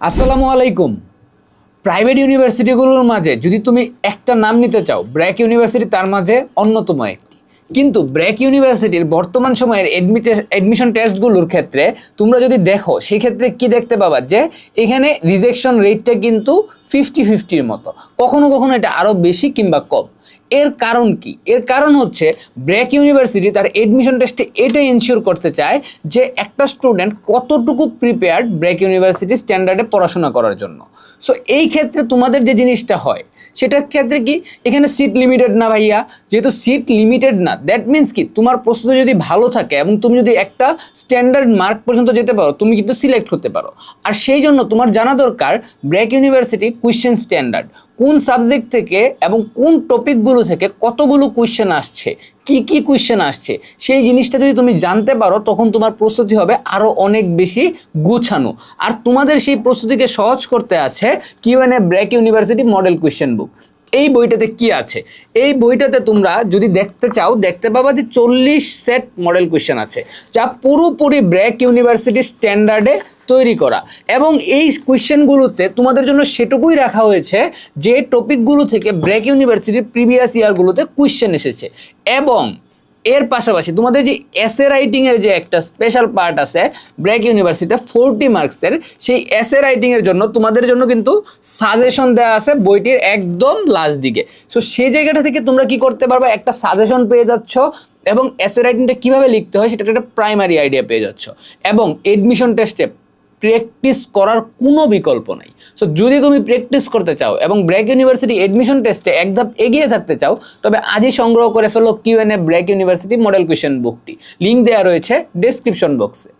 আসসালামু আলাইকুম। প্রাইভেট ইউনিভার্সিটিগুলোর মাঝে যদি তুমি একটা নাম নিতে চাও ব্র্যাক ইউনিভার্সিটি তার মাঝে অন্যতম একটি। কিন্তু ব্র্যাক ইউনিভার্সিটির বর্তমান সময়ের অ্যাডমিশন টেস্টগুলোর ক্ষেত্রে তোমরা যদি দেখো, সেক্ষেত্রে কি দেখতে পাবা? যে এখানে রিজেকশন রেটটা কিন্তু ফিফটি ফিফটির মতো। কখনো কখনো এটা আরও বেশি কিংবা কম। এর কারণ কি? এর কারণ হচ্ছে ব্র্যাক ইউনিভার্সিটি তার এডমিশন টেস্টে এটা ইনশিওর করতে চায় যে একটা স্টুডেন্ট কতটুকু প্রিপেয়ার্ড ব্র্যাক ইউনিভার্সিটি স্ট্যান্ডার্ডে পড়াশোনা করার জন্য। সো এই ক্ষেত্রে তোমাদের যে জিনিসটা হয় সেটার ক্ষেত্রে কি? এখানে সিট লিমিটেড না ভাইয়া। যেহেতু সিট লিমিটেড না দ্যাট মিন্স কি? তোমার প্রস্তুতি যদি ভালো থাকে এবং তুমি যদি একটা স্ট্যান্ডার্ড মার্ক পর্যন্ত যেতে পারো, তুমি কিন্তু সিলেক্ট করতে পারো। আর সেই জন্য তোমার জানা দরকার ব্র্যাক ইউনিভার্সিটি কোয়েশ্চেন স্ট্যান্ডার্ড কোন সাবজেক্ট থেকে এবং কোন টপিকগুলো থেকে কতগুলো কোয়েশ্চেন আসছে? কি কি কোয়েশ্চেন আসছে? সেই জিনিসটা যদি তুমি জানতে পারো, তখন তোমার প্রস্তুতি হবে আরও অনেক বেশি গুছানো। আর তোমাদের সেই প্রস্তুতিকে সহজ করতে আছে QNA BRAC University model question book এই বইটাতে কি আছে? এই বইটাতে তোমরা যদি দেখতে চাও, দেখতে পাবা যে চল্লিশ সেট মডেল কোয়েশ্চেন আছে, যা পুরোপুরি ব্র্যাক ইউনিভার্সিটি স্ট্যান্ডার্ডে তৈরি করা। এবং এই কোয়েশ্চেনগুলোতে তোমাদের জন্য সেটুকুই রাখা হয়েছে যে টপিকগুলো থেকে ব্র্যাক ইউনিভার্সিটির প্রিভিয়াস ইয়ারগুলোতে কোয়েশ্চেন এসেছে। এবং এর পাশাপাশি তোমাদের যে এসে রাইটিংয়ের যে একটা স্পেশাল পার্ট আছে, ব্র্যাক ইউনিভার্সিটিতে ফোরটি মার্কসের, সেই এসে রাইটিংয়ের জন্য তোমাদের জন্য কিন্তু সাজেশন দেওয়া আছে বইটির একদম লাস্ট দিকে। সো সেই জায়গাটা থেকে তোমরা কি করতে পারবে? একটা সাজেশন পেয়ে যাচ্ছ এবং এসে রাইটিংটা কীভাবে লিখতে হয় সেটা একটা প্রাইমারি আইডিয়া পেয়ে যাচ্ছ। এবং এডমিশন টেস্টে প্র্যাকটিস করার কোনো বিকল্প নাই। সো যদি তুমি প্র্যাকটিস করতে চাও এবং ব্র্যাক ইউনিভার্সিটি এডমিশন টেস্টে এক ধাপ এগিয়ে থাকতে চাও, তবে আজই সংগ্রহ করে ফেলো Q N A BRAC University model question বুকটি link দেওয়া রয়েছে ডেসক্রিপশন বক্সে